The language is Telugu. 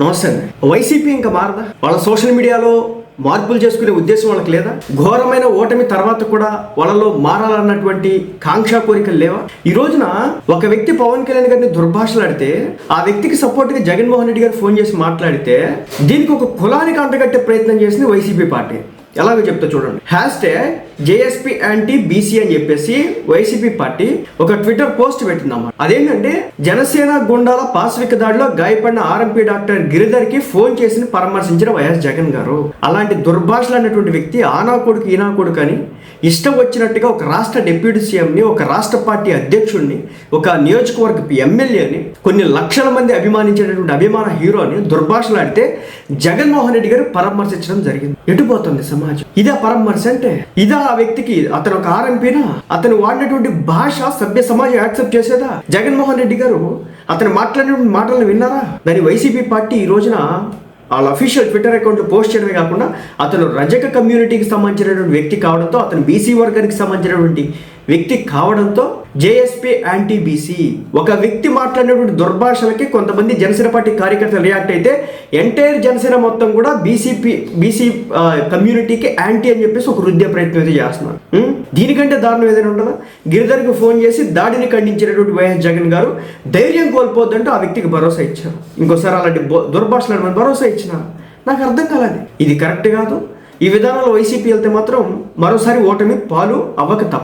నమస్తే అండి. వైసీపీ ఇంకా మారదా? వాళ్ళ సోషల్ మీడియాలో మార్పులు చేసుకునే ఉద్దేశం వాళ్ళకి లేదా? ఘోరమైన ఓటమి తర్వాత కూడా వాళ్ళలో మారాలన్నటువంటి కాంక్ష కోరికలు లేవా? ఈ రోజున ఒక వ్యక్తి పవన్ కళ్యాణ్ గారిని దుర్భాషలాడితే ఆ వ్యక్తికి సపోర్ట్గా జగన్మోహన్ రెడ్డి గారు ఫోన్ చేసి మాట్లాడితే దీనికి ఒక కులానికి అంటగట్టే ప్రయత్నం చేసింది వైసీపీ పార్టీ. ఎలాగో చెప్తా చూడండి. Hash tag JSP anti BC అని చెప్పేసి వైసీపీ పార్టీ ఒక ట్విట్టర్ పోస్ట్ పెట్టిందన్నమాట. అదేంటంటే జనసేన గుండాల పాశ్విక దాడిలో గాయపడిన ఆర్ఎంపీ డాక్టర్ గిరిధర్కి ఫోన్ చేసి పరామర్శించిన వైఎస్ జగన్ గారు. అలాంటి దుర్భాషలు అనేటువంటి వ్యక్తి ఆనా కొడుకు ఈనా కొడుకు అని ఇష్టం వచ్చినట్టుగా ఒక రాష్ట్ర డిప్యూటీ సీఎంని ఒక రాష్ట్ర పార్టీ అధ్యక్షుడిని ఒక నియోజకవర్గ ఎమ్మెల్యేని కొన్ని లక్షల మంది అభిమానించేటటువంటి అభిమాన హీరోని దుర్భాషలాడితే జగన్మోహన్ రెడ్డి గారు పరామర్శించడం జరిగింది. ఎటుపోతుంది సమాజం? ఇదే పరామర్శ అంటే ఇదా ఆ వ్యక్తికి అతను ఒక ఆర్ఎంపీనా అతను వాడినటువంటి భాష సభ్య సమాజం యాక్సెప్ట్ చేసేదా? జగన్మోహన్ రెడ్డి గారు అతను మాట్లాడిన మాటలను విన్నారా? దాని వైసీపీ పార్టీ ఈ రోజున వాళ్ళ అఫీషియల్ ట్విట్టర్ అకౌంట్లో పోస్ట్ చేయడమే కాకుండా అతను రజక కమ్యూనిటీకి సంబంధించినటువంటి వ్యక్తి కావడంతో అతను బీసీ వర్గానికి సంబంధించినటువంటి వ్యక్తి కావడంతో జేఎస్పీ యాంటీ బీసీ. ఒక వ్యక్తి మాట్లాడినటువంటి దుర్భాషలకి కొంతమంది జనసేన పార్టీ కార్యకర్తలు రియాక్ట్ అయితే ఎంటైర్ జనసేన మొత్తం కూడా బీసీపీ బీసీ కమ్యూనిటీకి యాంటీ అని చెప్పేసి ఒక రుద్దే ప్రయత్నం అయితే చేస్తున్నారు. దీనికంటే దారుణం ఏదైనా ఉండదా? గిరిధర్కి ఫోన్ చేసి దాడిని ఖండించినటువంటి వైఎస్ జగన్ గారు ధైర్యం కోల్పోద్దంటూ ఆ వ్యక్తికి భరోసా ఇచ్చారు. ఇంకోసారి అలాంటి దుర్భాషలు భరోసా ఇచ్చిన నాకు అర్థం కాలేదు. ఇది కరెక్ట్ కాదు. ఈ విధానంలో వైసీపీ వెళ్తే మాత్రం మరోసారి ఓటమి పాలు అవ్వక తప్ప